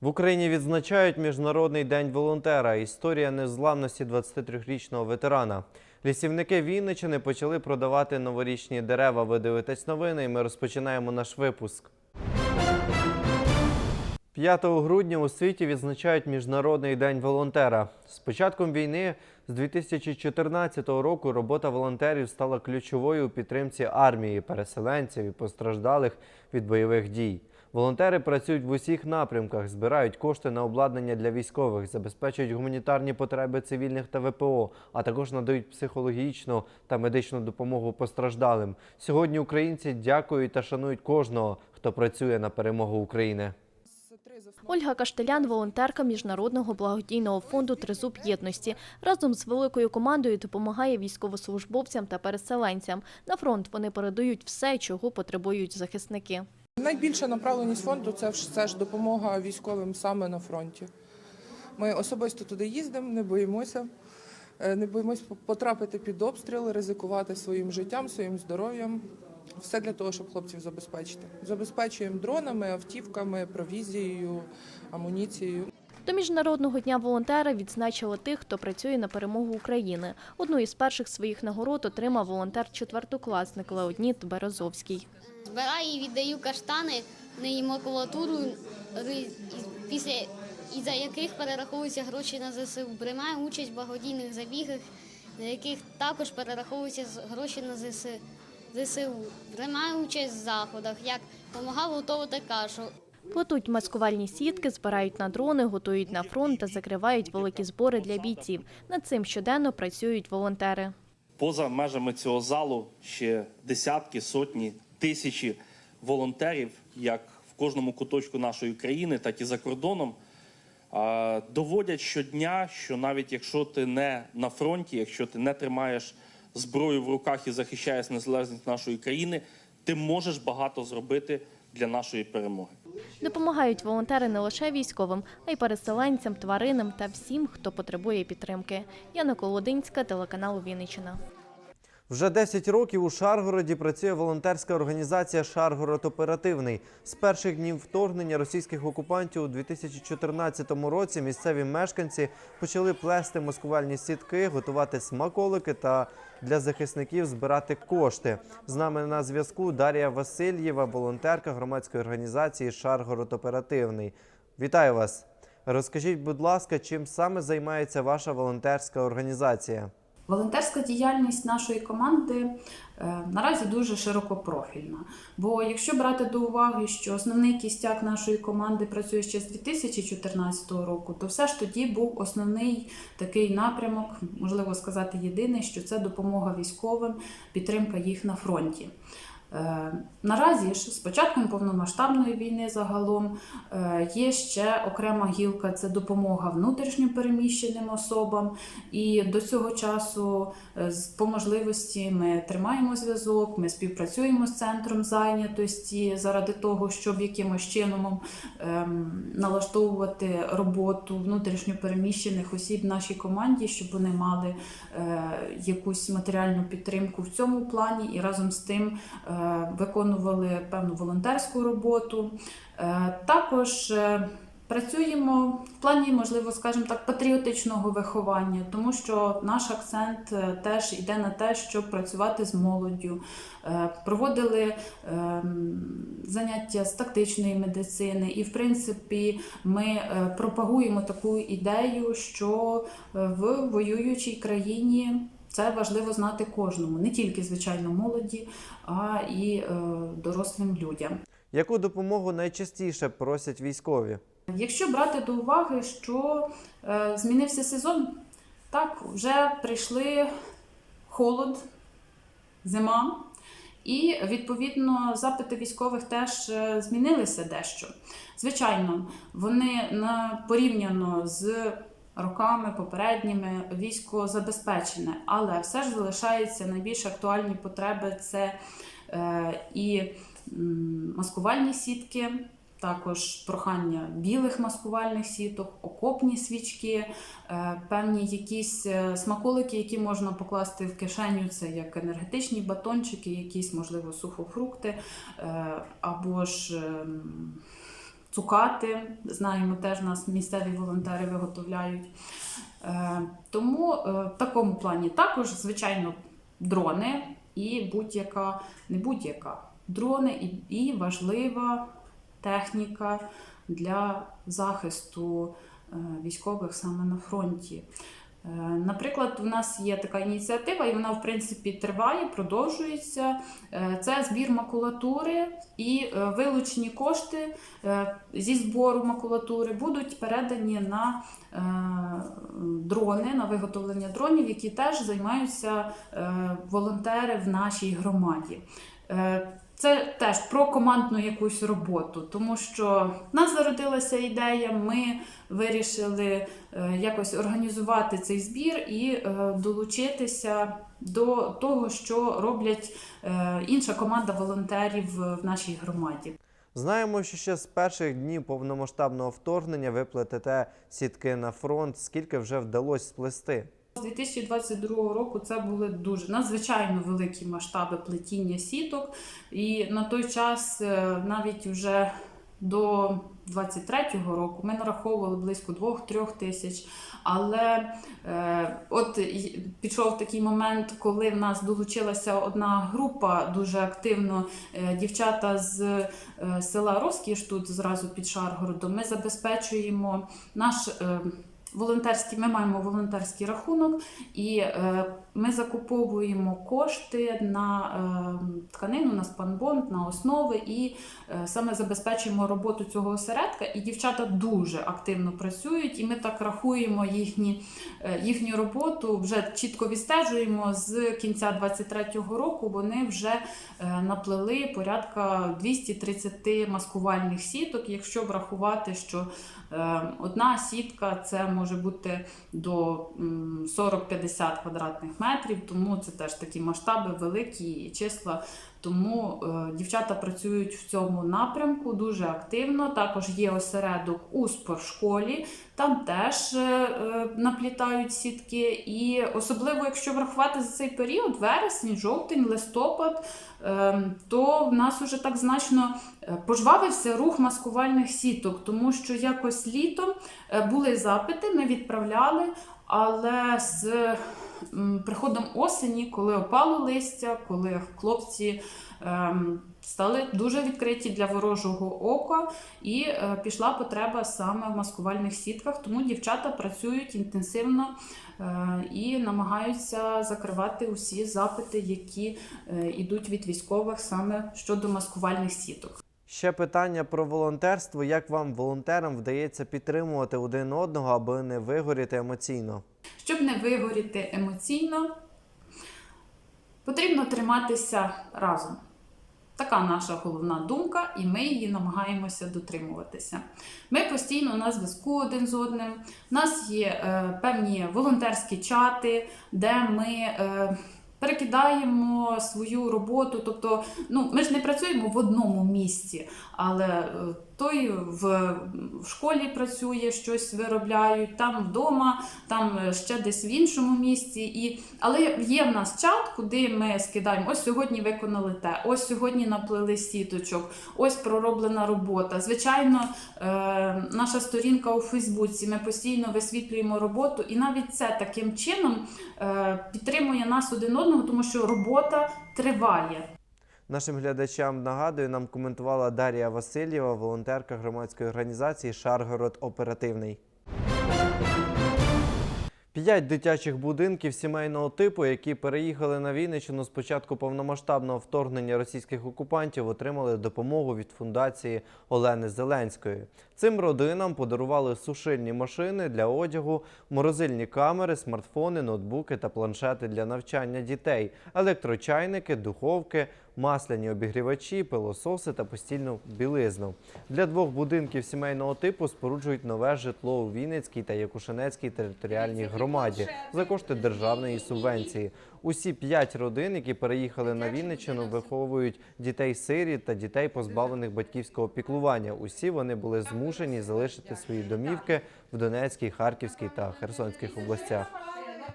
В Україні відзначають Міжнародний день волонтера. Історія незламності 23-річного ветерана. Лісівники Вінничини почали продавати новорічні дерева. Ви дивитесь новини, і ми розпочинаємо наш випуск. 5 грудня у світі відзначають Міжнародний день волонтера. З початком війни з 2014 року робота волонтерів стала ключовою у підтримці армії, переселенців і постраждалих від бойових дій. Волонтери працюють в усіх напрямках, збирають кошти на обладнання для військових, забезпечують гуманітарні потреби цивільних та ВПО, а також надають психологічну та медичну допомогу постраждалим. Сьогодні українці дякують та шанують кожного, хто працює на перемогу України. Ольга Каштелян, волонтерка Міжнародного благодійного фонду Тризуб єдності, разом з великою командою допомагає військовослужбовцям та переселенцям. На фронт вони передають все, чого потребують захисники. Найбільша направленість фонду це ж це ж допомога військовим саме на фронті. Ми особисто туди їздимо, не боїмося, е, не боїмося потрапити під обстріл, ризикувати своїм життям, своїм здоров'ям. Все для того, щоб хлопців забезпечити. Забезпечуємо дронами, автівками, провізією, амуніцією. До міжнародного дня волонтера відзначили тих, хто працює на перемогу України. Одну із перших своїх нагород отримав волонтер-четвертокласник Леонід Березовський. Збираю і віддаю каштани на ри- і- після і за яких перераховуються гроші на ЗСУ. Приймаю участь в благодійних забігах, на яких також перераховуються гроші на ЗСУ. Приймаю участь в заходах, як допомагав готувати кашу. Плетуть маскувальні сітки, збирають на дрони, готують на фронт та закривають великі збори для бійців. Над цим щоденно працюють волонтери. Поза межами цього залу ще десятки, сотні, тисячі волонтерів, як в кожному куточку нашої країни, так і за кордоном, доводять щодня, що навіть якщо ти не на фронті, якщо ти не тримаєш зброю в руках і захищаєш незалежність нашої країни, ти можеш багато зробити для нашої перемоги. Допомагають волонтери не лише військовим, а й переселенцям, тваринам та всім, хто потребує підтримки. Яна Колодинська, телеканал Вінниччина. Вже 10 років у Шаргороді працює волонтерська організація Шаргород Оперативний. З перших днів вторгнення російських окупантів у 2014 році місцеві мешканці почали плести маскувальні сітки, готувати смаколики та для захисників збирати кошти. З нами на зв'язку Дар'я Васильєва, волонтерка громадської організації Шаргород Оперативний. Вітаю вас! Розкажіть, будь ласка, чим саме займається ваша волонтерська організація? Волонтерська діяльність нашої команди е, наразі дуже широкопрофільна. Бо якщо брати до уваги, що основний кістяк нашої команди працює ще з 2014 року, то все ж тоді був основний такий напрямок, можливо сказати, єдиний, що це допомога військовим, підтримка їх на фронті. Е, Наразі ж з початком повномасштабної війни загалом е, є ще окрема гілка це допомога внутрішньо переміщеним особам. І до цього часу, е, по можливості, ми тримаємо зв'язок, ми співпрацюємо з центром зайнятості заради того, щоб якимось чином ем, налаштовувати роботу внутрішньо переміщених осіб в нашій команді, щоб вони мали якусь матеріальну підтримку в цьому плані і разом з тим виконували певну волонтерську роботу. Е, Також е, працюємо в плані, можливо, скажімо так, патріотичного виховання, тому що наш акцент е, теж йде на те, щоб працювати з молоддю. Е, Проводили заняття з тактичної медицини, і в принципі ми е, пропагуємо таку ідею, що е, в воюючій країні. Це важливо знати кожному, не тільки звичайно молоді, а і е, дорослим людям. Яку допомогу найчастіше просять військові? Якщо брати до уваги, що е, змінився сезон, так вже прийшли холод, зима, і відповідно запити військових теж е, змінилися дещо. Звичайно, вони порівняно з роками попередніми військо забезпечене, але все ж залишаються найбільш актуальні потреби це е, і маскувальні сітки. Також прохання білих маскувальних сіток, окопні свічки, е, певні якісь е, смаколики, які можна покласти в кишеню, це як енергетичні батончики, якісь, можливо, сухофрукти, або ж ем, цукати. Знаємо, теж нас місцеві волонтери виготовляють. Е, Тому е, в такому плані також, звичайно, дрони і будь-яка, не будь-яка, дрони і, важлива техніка для захисту е, військових саме на фронті. Е, Наприклад, у нас є така ініціатива, і вона в принципі триває, продовжується. Е, Це збір макулатури і е, вилучені кошти зі збору макулатури будуть передані на дрони, на виготовлення дронів, які теж займаються волонтери в нашій громаді. Це теж про командну якусь роботу, тому що в нас зародилася ідея, ми вирішили е, якось організувати цей збір і е, долучитися до того, що роблять е, інша команда волонтерів в нашій громаді. Знаємо, що ще з перших днів повномасштабного вторгнення ви плетете сітки на фронт. Скільки вже вдалося сплести? З 2022 року це були дуже надзвичайно великі масштаби плетіння сіток, і на той час е, навіть вже до 23-го року ми нараховували близько 2-3 тисяч. Але е, от пішов такий момент, коли в нас долучилася одна група дуже активно. Е, дівчата з е, села Роскіш, тут зразу під Шаргородом. Ми забезпечуємо наш. Е, Волонтерський, ми маємо волонтерський рахунок, і е, ми закуповуємо кошти на е, тканину, на спанбонд, на основи і е, саме забезпечуємо роботу цього осередка. І дівчата дуже активно працюють, і ми так рахуємо їхні, їхню роботу, вже чітко відстежуємо з кінця 23-го року. Вони вже наплели порядка 230 маскувальних сіток. Якщо врахувати, що одна сітка це може бути до 40-50 квадратних метрів, тому це теж такі масштаби великі і числа. Тому е, дівчата працюють в цьому напрямку дуже активно. Також є осередок у спортшколі, там теж е, е, наплітають сітки. І особливо, якщо врахувати за цей період, вересень, жовтень, листопад, то в нас уже так значно пожвавився рух маскувальних сіток, тому що якось літом були запити, ми відправляли, але з приходом осені, коли опало листя, коли хлопці ем, стали дуже відкриті для ворожого ока, і е, пішла потреба саме в маскувальних сітках. Тому дівчата працюють інтенсивно е, і намагаються закривати усі запити, які е, йдуть від військових саме щодо маскувальних сіток. Ще питання про волонтерство. Як вам, волонтерам, вдається підтримувати один одного, аби не вигоріти емоційно? Щоб не вигоріти емоційно, потрібно триматися разом. Така наша головна думка, і ми її намагаємося дотримуватися. Ми постійно на зв'язку один з одним. У нас є е, певні волонтерські чати, де ми е, перекидаємо свою роботу. Тобто, ну, ми ж не працюємо в одному місці, але е, той в, школі працює, щось виробляють, там вдома, там е, ще десь в іншому місці. І... Але є в нас чат, куди ми скидаємо: ось сьогодні виконали те, ось сьогодні наплели сіточок, ось пророблена робота. Звичайно, е, наша сторінка у Фейсбуці. Ми постійно висвітлюємо роботу, і навіть це таким чином е, підтримує нас один одного, тому що робота триває. Нашим глядачам нагадую, нам коментувала Дар'я Васильєва, волонтерка громадської організації Шаргород Оперативний. П'ять дитячих будинків сімейного типу, які переїхали на Вінниччину з початку повномасштабного вторгнення російських окупантів, отримали допомогу від фундації Олени Зеленської. Цим родинам подарували сушильні машини для одягу, морозильні камери, смартфони, ноутбуки та планшети для навчання дітей, електрочайники, духовки, масляні обігрівачі, пилососи та постільну білизну. Для двох будинків сімейного типу споруджують нове житло у Вінницькій та Якушинецькій територіальній громаді за кошти державної субвенції. Усі п'ять родин, які переїхали на Вінниччину, виховують дітей-сиріт та дітей, позбавлених батьківського піклування. Усі вони були змушені залишити свої домівки в Донецькій, Харківській та Херсонських областях.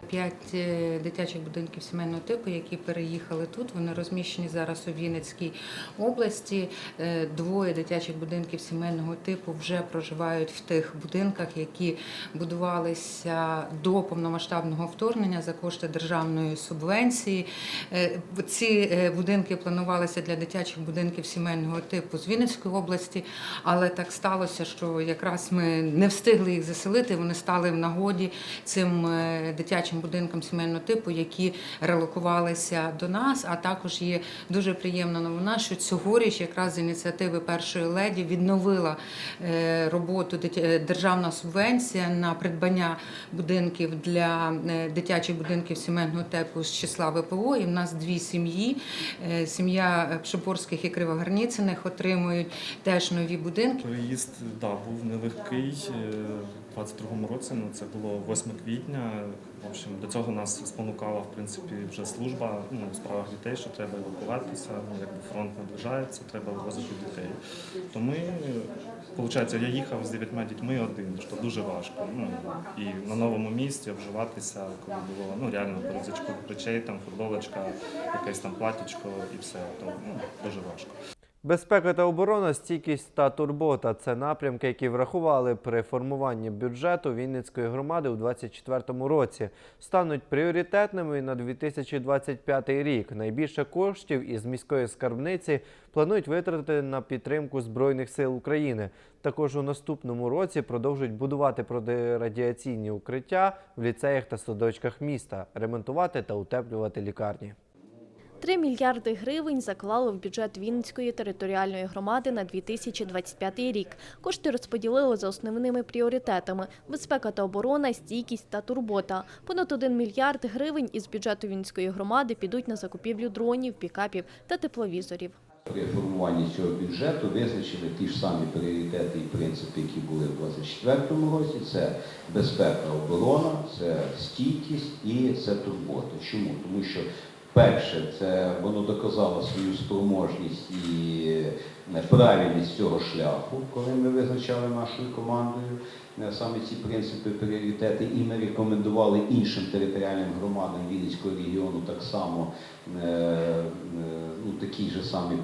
П'ять е, дитячих будинків сімейного типу, які переїхали тут. Вони розміщені зараз у Вінницькій області. Е, Двоє дитячих будинків сімейного типу вже проживають в тих будинках, які будувалися до повномасштабного вторгнення за кошти державної субвенції. Е, Ці будинки планувалися для дитячих будинків сімейного типу з Вінницької області, але так сталося, що якраз ми не встигли їх заселити. Вони стали в нагоді цим е, дитячим будинкам сімейного типу, які релокувалися до нас. А також є дуже приємна новина, що цьогоріч, якраз з ініціативи першої леді, відновила е, роботу державна субвенція на придбання будинків для е, дитячих будинків сімейного типу з числа ВПО. І в нас дві сім'ї. Е, Сім'я Пшепорських і Кривогарніциних отримують теж нові будинки. Переїзд да, був нелегкий. Е, У 22-му році ну, це було 8 квітня. В общем, до цього нас спонукала в принципі вже служба ну, у справах дітей, що треба евакуватися, ну, якби фронт наближається, треба вивозити дітей. То ми, виходить, я їхав з дев'ятьма дітьми один, що дуже важко. Ну, і на новому місці обживатися, коли було ну, реально перезачку речей, там футболочка, якесь там платічко і все. То ну, дуже важко. Безпека та оборона, стійкість та турбота це напрямки, які врахували при формуванні бюджету Вінницької громади у 2024 році. Стануть пріоритетними на 2025 рік. Найбільше коштів із міської скарбниці планують витратити на підтримку Збройних сил України. Також у наступному році продовжують будувати протирадіаційні укриття в ліцеях та садочках міста, ремонтувати та утеплювати лікарні. 3 мільярди гривень заклали в бюджет Вінницької територіальної громади на 2025 рік. Кошти розподілили за основними пріоритетами – безпека та оборона, стійкість та турбота. Понад 1 мільярд гривень із бюджету Вінницької громади підуть на закупівлю дронів, пікапів та тепловізорів. При формуванні цього бюджету визначили ті ж самі пріоритети і принципи, які були в 2024 році. Це безпека, оборона, це стійкість і це турбота. Чому? Тому що перше, це воно доказало свою спроможність і е, правильність цього шляху, коли ми визначали нашою командою е, саме ці принципи, пріоритети, і ми рекомендували іншим територіальним громадам Вінницького регіону так само е, ну, такий же самий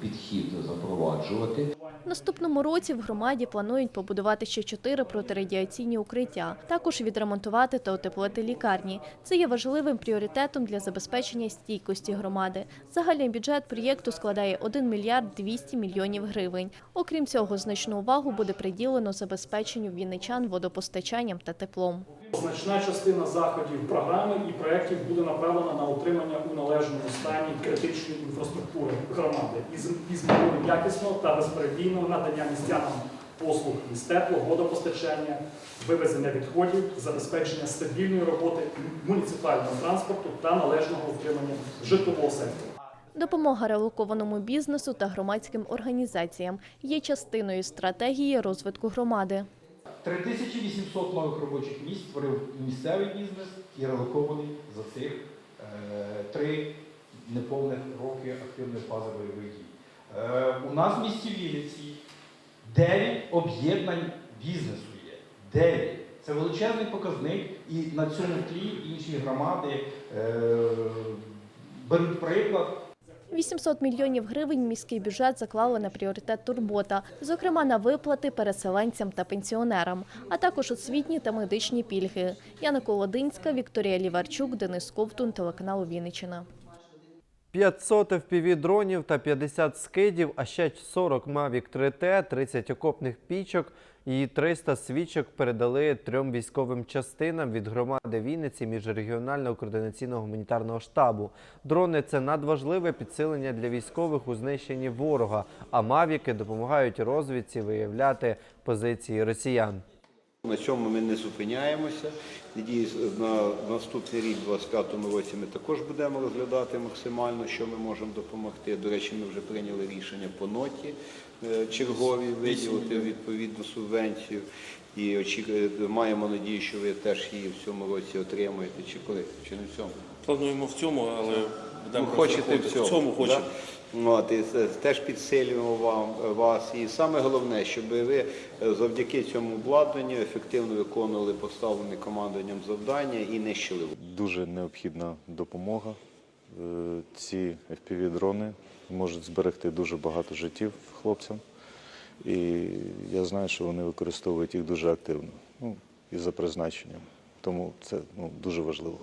підхід запроваджувати. Наступному році в громаді планують побудувати ще чотири протирадіаційні укриття. Також відремонтувати та утеплити лікарні. Це є важливим пріоритетом для забезпечення стійкості громади. Загальний бюджет проєкту складає 1 мільярд 200 мільйонів гривень. Окрім цього, значну увагу буде приділено забезпеченню вінничан водопостачанням та теплом. Значна частина заходів програми і проєктів буде направлена на утримання у належному стані критичної інфраструктури громади із, із метою якісного та безперебійного надання містянам послуг із тепло, водопостачання, вивезення відходів, забезпечення стабільної роботи муніципального транспорту та належного утримання житлового сектору. Допомога релокованому бізнесу та громадським організаціям є частиною стратегії розвитку громади. 3800 нових робочих місць створив місцевий бізнес і релокований за цих е, три неповних роки активної фази бойових дій. Е, у нас в місті Вінниці 9 об'єднань бізнесу є. 9. Це величезний показник, і на цьому тлі інші громади е, беруть приклад 800 мільйонів гривень міський бюджет заклали на пріоритет турбота, зокрема на виплати переселенцям та пенсіонерам, а також освітні та медичні пільги. Яна Колодинська, Вікторія Ліварчук, Денис Ковтун, телеканал Вінниччина. 500 FPV-дронів та 50 скидів, а ще 40 Mavic 3T, 30 окопних пічок і 300 свічок передали трьом військовим частинам від громади Вінниці міжрегіонального координаційного гуманітарного штабу. Дрони це надважливе підсилення для військових у знищенні ворога, а мавіки допомагають розвідці виявляти позиції росіян. На цьому ми не зупиняємося. Надіюсь, на наступний рік, 25-му році, ми також будемо розглядати максимально, що ми можемо допомогти. До речі, ми вже прийняли рішення по ноті е, чергові виділити відповідну субвенцію. І маємо надію, що ви теж її в цьому році отримаєте, чи коли, чи не в цьому. Плануємо в цьому, але Ну, хочете в цьому, в цьому хочемо. да? От, і теж підсилюємо вам, вас. І саме головне, щоб ви е, завдяки цьому обладнанню ефективно виконували поставлені командуванням завдання і нищили Дуже необхідна допомога. Е, Ці FPV-дрони можуть зберегти дуже багато життів хлопцям. І я знаю, що вони використовують їх дуже активно ну, і за призначенням. Тому це ну, дуже важливо.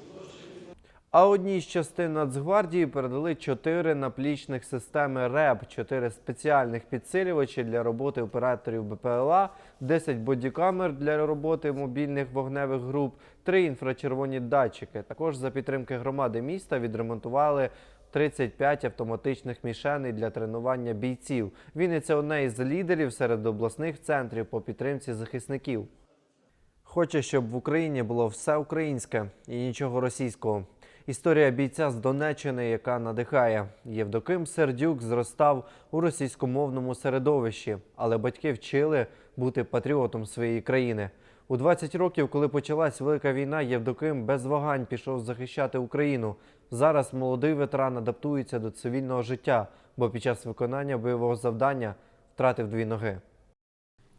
А одній з частин Нацгвардії передали чотири наплічних системи РЕБ, чотири спеціальних підсилювачі для роботи операторів БПЛА, 10 бодікамер для роботи мобільних вогневих груп, три інфрачервоні датчики. Також за підтримки громади міста відремонтували 35 автоматичних мішеней для тренування бійців. Вінниця одне із лідерів серед обласних центрів по підтримці захисників. Хоче, щоб в Україні було все українське і нічого російського. Історія бійця з Донеччини, яка надихає. Євдоким Сердюк зростав у російськомовному середовищі, але батьки вчили бути патріотом своєї країни. У 20 років, коли почалась велика війна, Євдоким без вагань пішов захищати Україну. Зараз молодий ветеран адаптується до цивільного життя, бо під час виконання бойового завдання втратив дві ноги.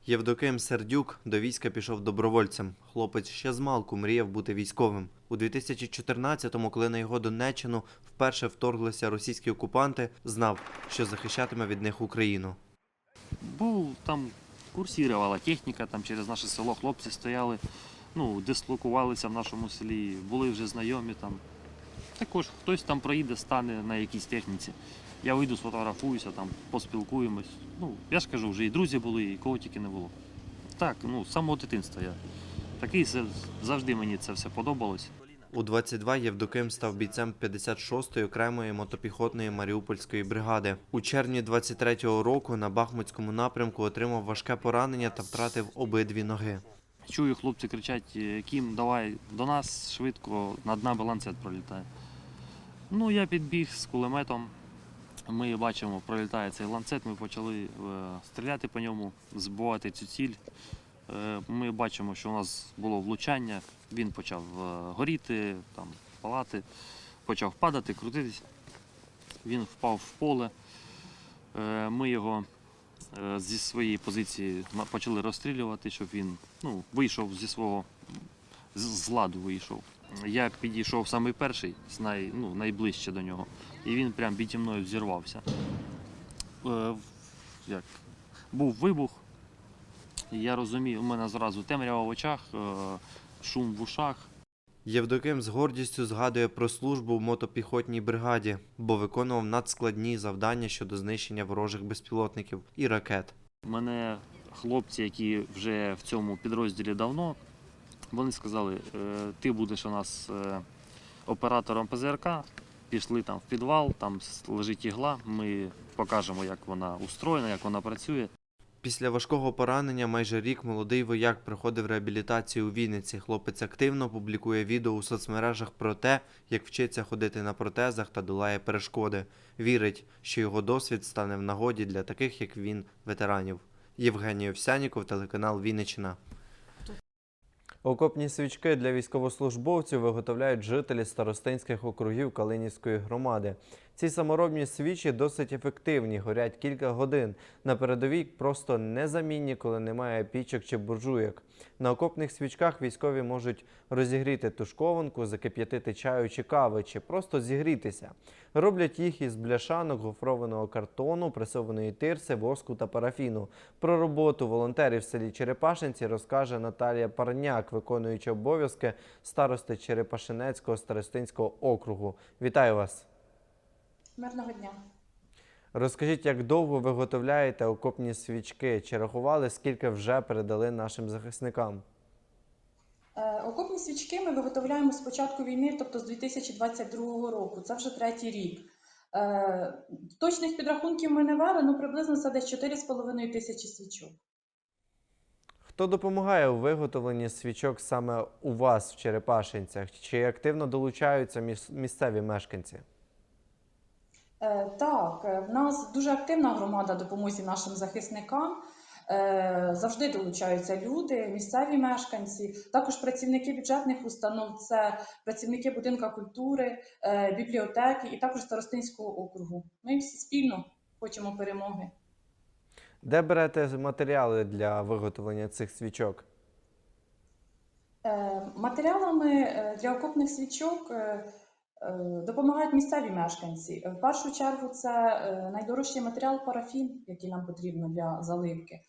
Євдоким Сердюк до війська пішов добровольцем. Хлопець ще з малку мріяв бути військовим. У 2014-му, коли на його Донеччину вперше вторглися російські окупанти, знав, що захищатиме від них Україну. Був там курсірувала техніка, там через наше село хлопці стояли, ну, дислокувалися в нашому селі, були вже знайомі там. Також хтось там проїде, стане на якійсь техніці. Я вийду, сфотографуюся, там, поспілкуємось. Ну, я ж кажу, вже і друзі були, і кого тільки не було. Так, ну, з самого дитинства я. Такий завжди мені це все подобалось. У 22 Євдоким став бійцем 56-ї окремої мотопіхотної Маріупольської бригади. У червні 23-го року на Бахмутському напрямку отримав важке поранення та втратив обидві ноги. Чую, хлопці кричать, «Е, Кім, давай до нас швидко, над нами ланцет пролітає. Ну, я підбіг з кулеметом. Ми бачимо, пролітає цей ланцет, ми почали е, стріляти по ньому, збивати цю ціль. Е, ми бачимо, що у нас було влучання, він почав е, горіти, там, палати, почав падати, крутитись. Він впав в поле. Ми його зі своєї позиції почали розстрілювати, щоб він ну, вийшов зі свого з ладу вийшов. Я підійшов самий перший, з най, ну, найближче до нього, і він прям біді мною взірвався. Е, як, був вибух, і я розумію, у мене зразу темрява в очах, е, шум в ушах. Євдоким з гордістю згадує про службу в мотопіхотній бригаді, бо виконував надскладні завдання щодо знищення ворожих безпілотників і ракет. Мене хлопці, які вже в цьому підрозділі давно, вони сказали, «Е, ти будеш у нас е, оператором ПЗРК, пішли там в підвал, там лежить ігла, ми покажемо, як вона устроєна, як вона працює. Після важкого поранення майже рік молодий вояк проходив реабілітацію у Вінниці. Хлопець активно публікує відео у соцмережах про те, як вчиться ходити на протезах та долає перешкоди. Вірить, що його досвід стане в нагоді для таких, як він, ветеранів. Євгеній Овсяніков, телеканал Вінниччина. Окопні свічки для військовослужбовців виготовляють жителі старостинських округів Калинівської громади. Ці саморобні свічі досить ефективні, горять кілька годин. На передовій просто незамінні, коли немає пічок чи буржуєк. На окопних свічках військові можуть розігріти тушкованку, закип'ятити чаю чи кави, чи просто зігрітися. Роблять їх із бляшанок, гофрованого картону, пресованої тирси, воску та парафіну. Про роботу волонтерів в селі Черепашинці розкаже Наталія Парняк, виконуюча обов'язки старости Черепашинецького старостинського округу. Вітаю вас! Мирного дня. Розкажіть, як довго ви виготовляєте окопні свічки? Чи рахували, скільки вже передали нашим захисникам? Е, Окопні свічки ми виготовляємо з початку війни, тобто з 2022 року. Це вже третій рік. Е, Точних підрахунків ми не вели, ну приблизно це десь 4,5 тисячі свічок. Хто допомагає у виготовленні свічок саме у вас в Черепашинцях? Чи активно долучаються місцеві мешканці? Е, Так, е, в нас дуже активна громада допомозі нашим захисникам. Е, Завжди долучаються люди, місцеві мешканці, також працівники бюджетних установ, це працівники будинка культури, бібліотеки і також старостинського округу. Ми всі спільно хочемо перемоги. Де берете матеріали для виготовлення цих свічок? Матеріалами для окопних свічок допомагають місцеві мешканці. В першу чергу це е, найдорожчий матеріал парафін, який нам потрібно для заливки.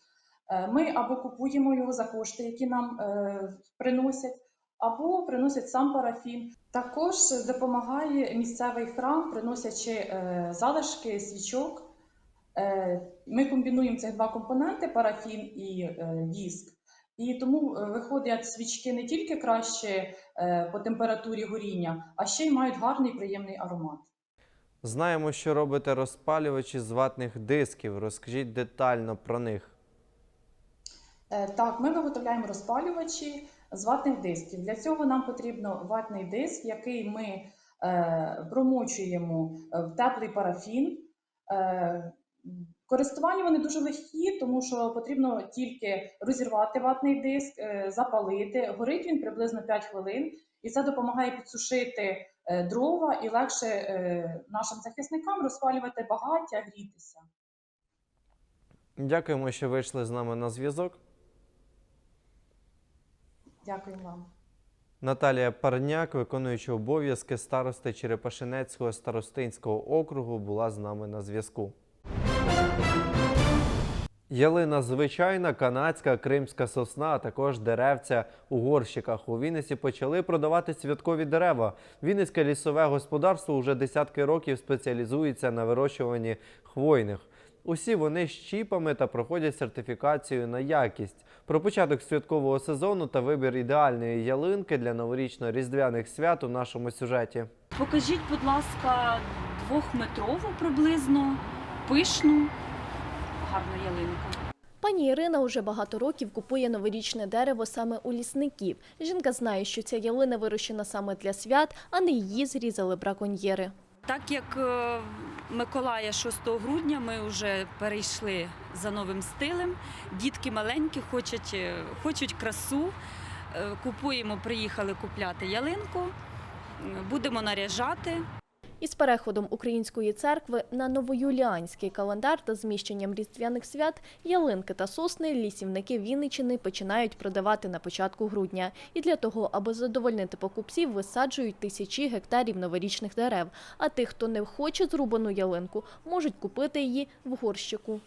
Е, Ми або купуємо його за кошти, які нам е, приносять, або приносять сам парафін. Також допомагає місцевий храм, приносячи е, залишки свічок. Е, Ми комбінуємо цих два компоненти парафін і е, віск. І тому е, виходять свічки не тільки краще е, по температурі горіння, а ще й мають гарний приємний аромат. Знаємо, що робите розпалювачі з ватних дисків. Розкажіть детально про них. Е, Так, ми виготовляємо розпалювачі з ватних дисків. Для цього нам потрібно ватний диск, який ми промочуємо в теплий парафін. Користування вони дуже легкі, тому що потрібно тільки розірвати ватний диск, е, запалити. Горить він приблизно 5 хвилин, і це допомагає підсушити е, дрова і легше е, нашим захисникам розпалювати багаття, грітися. Дякуємо, що вийшли з нами на зв'язок. Дякую вам. Наталія Парняк, виконуюча обов'язки старости Черепашинецького старостинського округу, була з нами на зв'язку. Ялина звичайна, канадська, кримська сосна, а також деревця у горщиках. У Вінниці почали продавати святкові дерева. Вінницьке лісове господарство уже десятки років спеціалізується на вирощуванні хвойних. Усі вони з чіпами та проходять сертифікацію на якість. Про початок святкового сезону та вибір ідеальної ялинки для новорічно-різдвяних свят у нашому сюжеті. Покажіть, будь ласка, двохметрову приблизно пишну гарну ялинку. Пані Ірина уже багато років купує новорічне дерево саме у лісників. Жінка знає, що ця ялина вирощена саме для свят, а не її зрізали браконьєри. Так як е, Миколая 6 грудня ми вже перейшли за новим стилем. Дітки маленькі хочуть, е, хочуть красу. Е, Купуємо, приїхали купляти ялинку, будемо наряжати. Із переходом української церкви на новоюліанський календар та зміщенням різдвяних свят ялинки та сосни лісівники Вінничини починають продавати на початку грудня. І для того, аби задовольнити покупців, висаджують тисячі гектарів новорічних дерев. А тих, хто не хоче зрубану ялинку, можуть купити її в горщику.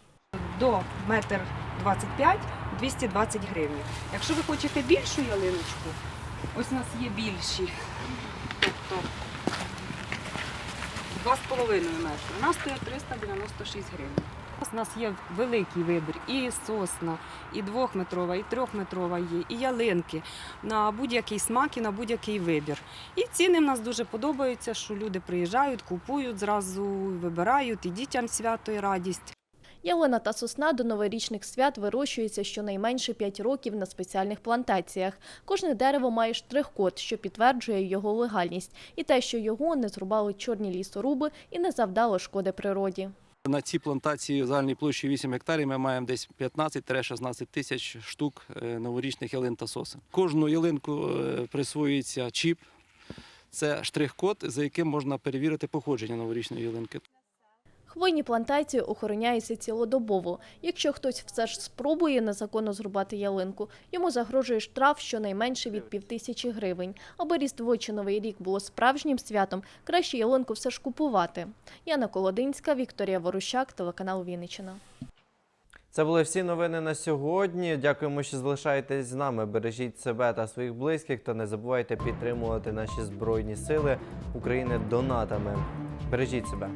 до метр 25 220 гривень. Якщо ви хочете більшу ялиночку, ось у нас є більші. Тобто 2,5 метри. У нас стоїть 396 гривень. У нас є великий вибір і сосна, і двохметрова, і трьохметрова є, і ялинки на будь-який смак і на будь-який вибір. І ціни в нас дуже подобаються, що люди приїжджають, купують зразу, вибирають, і дітям свято і радість. Ялина та сосна до новорічних свят вирощуються щонайменше 5 років на спеціальних плантаціях. Кожне дерево має штрих-код, що підтверджує його легальність, і те, що його не зрубали чорні лісоруби і не завдало шкоди природі. На цій плантації загальній площі 8 гектарів ми маємо десь 15-16 тисяч штук е, новорічних ялин та сосен. Кожну ялинку е, присвоюється чіп. Це штрих-код, за яким можна перевірити походження новорічної ялинки. Хвойні плантації охороняються цілодобово. Якщо хтось все ж спробує незаконно зрубати ялинку, йому загрожує штраф щонайменше від півтисячі гривень. Аби Різдво чи Новий рік було справжнім святом, краще ялинку все ж купувати. Яна Колодинська, Вікторія Ворущак, телеканал Вінниччина. Це були всі новини на сьогодні. Дякуємо, що залишаєтесь з нами. Бережіть себе та своїх близьких та не забувайте підтримувати наші збройні сили України донатами. Бережіть себе.